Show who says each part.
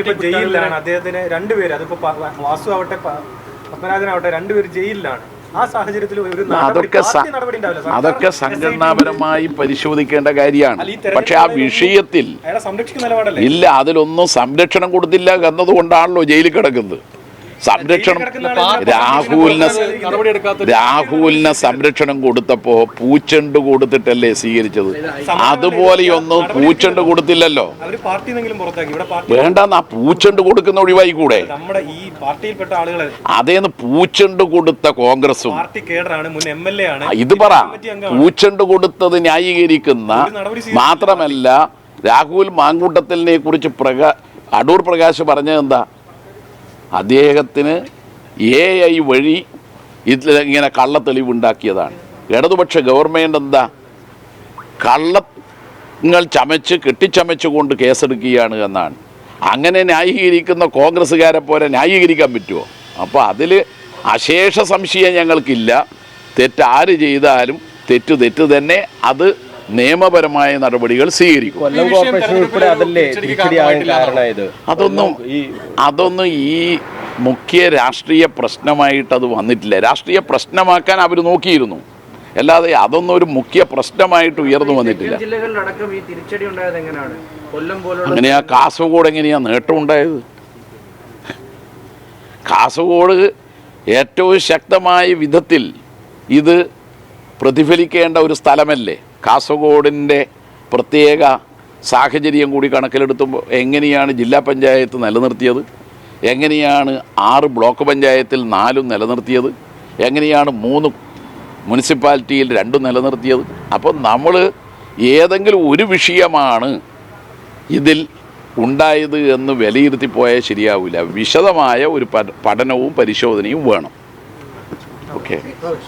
Speaker 1: ഇപ്പൊ ജയിലിലാണ്. അദ്ദേഹത്തിന് രണ്ടുപേര് അതിപ്പോ വാസു ആവട്ടെ പത്മനാഭനാവട്ടെ രണ്ടുപേര് ജയിലിലാണ്. ആ സാഹചര്യത്തിൽ ഒരു
Speaker 2: അതൊക്കെ അതൊക്കെ സംഘടനാപരമായി പരിശോധിക്കേണ്ട കാര്യമാണ്. പക്ഷെ ആ വിഷയത്തിൽ ഇല്ല അതിലൊന്നും സംരക്ഷണം കൊടുത്തില്ല എന്നതുകൊണ്ടാണല്ലോ ജയിലിൽ കിടക്കുന്നത്. സംരക്ഷണം. രാഹുലിനെ രാഹുലിനെ സംരക്ഷണം കൊടുത്തപ്പോ പൂച്ചെണ്ട് കൊടുത്തിട്ടല്ലേ സ്വീകരിച്ചത്? അതുപോലെയൊന്നും പൂച്ചെണ്ട് കൊടുത്തില്ലല്ലോ. വേണ്ടെന്ന് ആ പൂച്ചെണ്ട് കൊടുക്കുന്ന ഒഴിവായി കൂടെ? അതേന്ന് പൂച്ചെണ്ട് കൊടുത്ത കോൺഗ്രസും. ഇത് പറ. പൂച്ചണ്ട് കൊടുത്തത് ന്യായീകരിക്കുന്ന. മാത്രമല്ല രാഹുൽ മാങ്കൂട്ടത്തിലിനെ കുറിച്ച് പ്രകാ അടൂർ പ്രകാശ് പറഞ്ഞത് എന്താ? അദ്ദേഹത്തിന് എ ഐ വഴി ഇതിൽ ഇങ്ങനെ കള്ളത്തെളിവുണ്ടാക്കിയതാണ്. ഇടതുപക്ഷ ഗവൺമെന്റ് എന്താ? കള്ളങ്ങൾ ചമച്ച് കെട്ടിച്ചമച്ചുകൊണ്ട് കേസെടുക്കുകയാണ് എന്നാണ്. അങ്ങനെ ന്യായീകരിക്കുന്ന കോൺഗ്രസ്സുകാരെ പോലെ ന്യായീകരിക്കാൻ പറ്റുമോ അപ്പോൾ അതിൽ അശേഷ സംശയം ഞങ്ങൾക്കില്ല. തെറ്റ് ആര് ചെയ്താലും തെറ്റ് തെറ്റ് തന്നെ അത് നിയമപരമായ നടപടികൾ സ്വീകരിക്കും. അതൊന്നും
Speaker 3: ഈ
Speaker 2: അതൊന്നും ഈ മുഖ്യ രാഷ്ട്രീയ പ്രശ്നമായിട്ട് അത് വന്നിട്ടില്ല. രാഷ്ട്രീയ പ്രശ്നമാക്കാൻ അവർ നോക്കിയിരുന്നു. അല്ലാതെ അതൊന്നും ഒരു മുഖ്യ പ്രശ്നമായിട്ട് ഉയർന്നു വന്നിട്ടില്ല. അങ്ങനെയാ കാസർഗോഡ് എങ്ങനെയാ നേട്ടം ഉണ്ടായത്? കാസർഗോഡ് ഏറ്റവും ശക്തമായ വിധത്തിൽ ഇത് പ്രതിഫലിക്കേണ്ട ഒരു സ്ഥലമല്ലേ? കാസർഗോഡിന്റെ പ്രത്യേക സാഹചര്യം കൂടി കണക്കിലെടുത്തുമ്പോൾ എങ്ങനെയാണ് ജില്ലാ പഞ്ചായത്ത് നിലനിർത്തിയത്? എങ്ങനെയാണ് ആറ് ബ്ലോക്ക് പഞ്ചായത്തിൽ നാലും നിലനിർത്തിയത്? എങ്ങനെയാണ് മൂന്ന് മുനിസിപ്പാലിറ്റിയിൽ രണ്ടും നിലനിർത്തിയത്? അപ്പോൾ നമ്മൾ ഏതെങ്കിലും ഒരു വിഷയമാണ് ഇതിൽ ഉണ്ടായത് എന്ന് വിലയിരുത്തി പോയാൽ ശരിയാവില്ല വിശദമായ ഒരു പഠനവും പരിശോധനയും വേണം. ഓക്കെ.